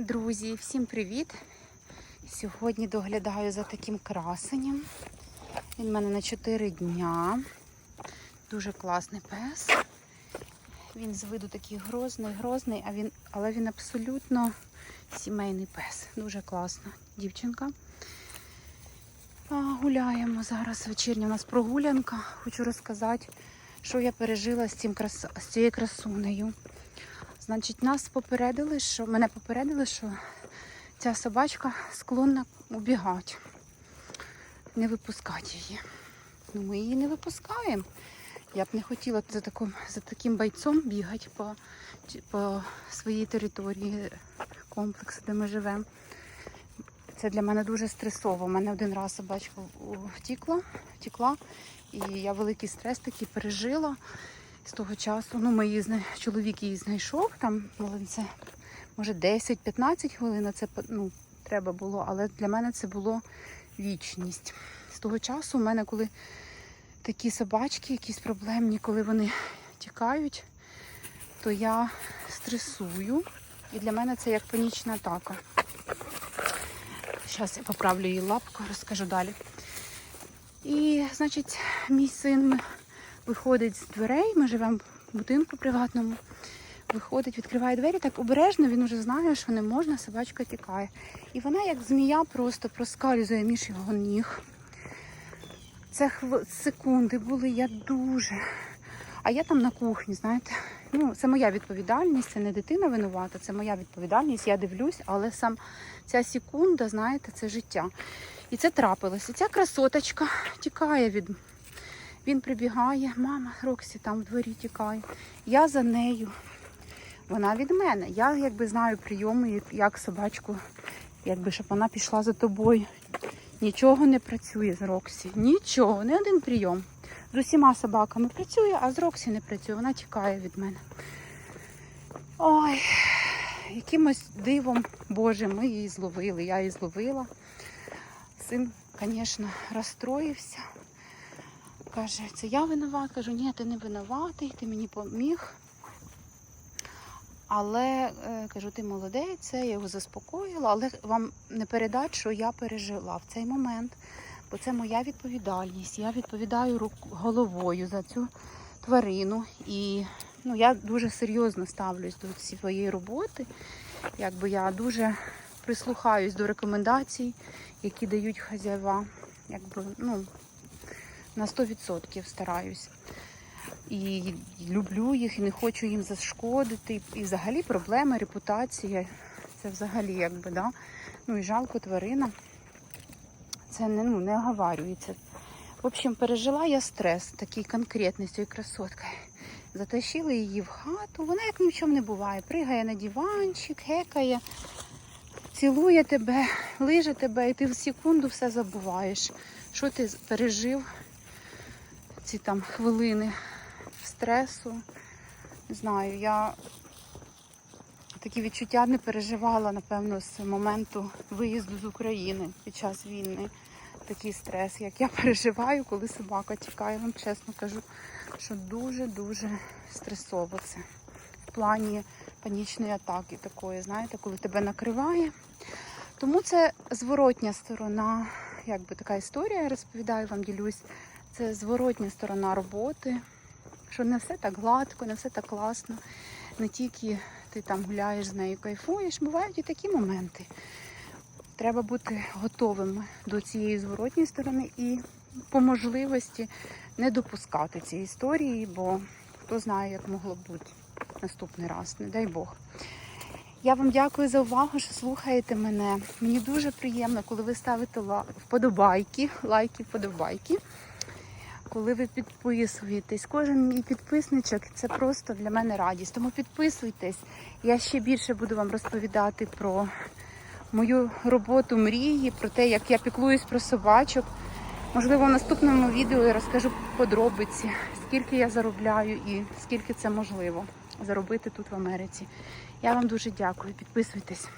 Друзі, всім привіт! Сьогодні доглядаю за таким красенням. Він в мене на 4 дня. Дуже класний пес. Він з виду такий грозний, грозний, він, але він абсолютно сімейний пес. Дуже класна дівчинка. Гуляємо зараз. Вечірня у нас прогулянка. Хочу розказати, що я пережила з, цим крас... з цією красунею. Значить, нас попередили, що мене попередили, що ця собачка склонна убігати, не випускати її. Ну, ми її не випускаємо. Я б не хотіла за таким, за таким бойцом бігати по, по своїй території комплексу, де ми живемо. Це для мене дуже стресово. У мене один раз собачка втікла, втікла, і я великий стрес такий пережила з того часу. Ну, ми її чоловік її знайшов, там це може 10-15 хвилин це ну, треба було, але для мене це було вічність. З того часу у мене, коли такі собачки, якісь проблемні, коли вони тікають, то я стресую. І для мене це як панічна атака. Зараз я поправлю її лапку, розкажу далі. І, значить, мій син виходить з дверей, ми живемо в будинку приватному. Виходить, відкриває двері, так обережно, він вже знає, що не можна, собачка тікає. І вона, як змія, просто проскальзує між його ніг. Це хв... секунди були, я дуже. А я там на кухні, знаєте, ну, це моя відповідальність, це не дитина винувата, це моя відповідальність, я дивлюсь, але сам ця секунда, знаєте, це життя. І це трапилося. Ця красоточка тікає від. Він прибігає, мама, Роксі там в дворі тікає. Я за нею. Вона від мене. Я якби знаю прийоми, як собачку, якби щоб вона пішла за тобою. Нічого не працює з Роксі. Нічого, не один прийом. З усіма собаками працює, а з Роксі не працює. Вона тікає від мене. Ой, якимось дивом, Боже, ми її зловили. Я її зловила. Син, звісно, розстроївся. Каже, це я винуват. Кажу, ні, ти не винуватий, ти мені поміг. Але е, кажу, ти молодець, я його заспокоїла, але вам не передать, що я пережила в цей момент, бо це моя відповідальність. Я відповідаю головою за цю тварину. І ну, я дуже серйозно ставлюсь до своєї роботи. Якби я дуже прислухаюсь до рекомендацій, які дають хазяєва. Якби, ну, на 100% стараюсь. І люблю їх, і не хочу їм зашкодити. І взагалі проблема, репутація. Це взагалі якби, да. Ну і жалко тварина. Це не ну, не оговарюється. В общем, пережила я стрес такий конкретний з цією красоткою. Затащили її в хату. Вона як ні в чому не буває. Пригає на диванчик, гекає, цілує тебе, лиже тебе, і ти в секунду все забуваєш. Що ти пережив ці там хвилини стресу. Не знаю, я такі відчуття не переживала, напевно, з моменту виїзду з України під час війни. Такий стрес, як я переживаю, коли собака тікає. Вам чесно кажу, що дуже-дуже стресово це. В плані панічної атаки такої, знаєте, коли тебе накриває. Тому це зворотня сторона, якби така історія, я розповідаю вам, ділюсь. Це зворотня сторона роботи, що не все так гладко, не все так класно. Не тільки ти там гуляєш з нею, кайфуєш, бувають і такі моменти. Треба бути готовим до цієї зворотньої сторони і по можливості не допускати цієї історії, бо хто знає, як могло б бути наступний раз, не дай Бог. Я вам дякую за увагу, що слухаєте мене. Мені дуже приємно, коли ви ставите вподобайки, лайки, вподобайки коли ви підписуєтесь. Кожен мій підписничок це просто для мене радість. Тому підписуйтесь. Я ще більше буду вам розповідати про мою роботу мрії, про те, як я піклуюсь про собачок. Можливо, в наступному відео я розкажу подробиці, скільки я заробляю і скільки це можливо заробити тут в Америці. Я вам дуже дякую. Підписуйтесь.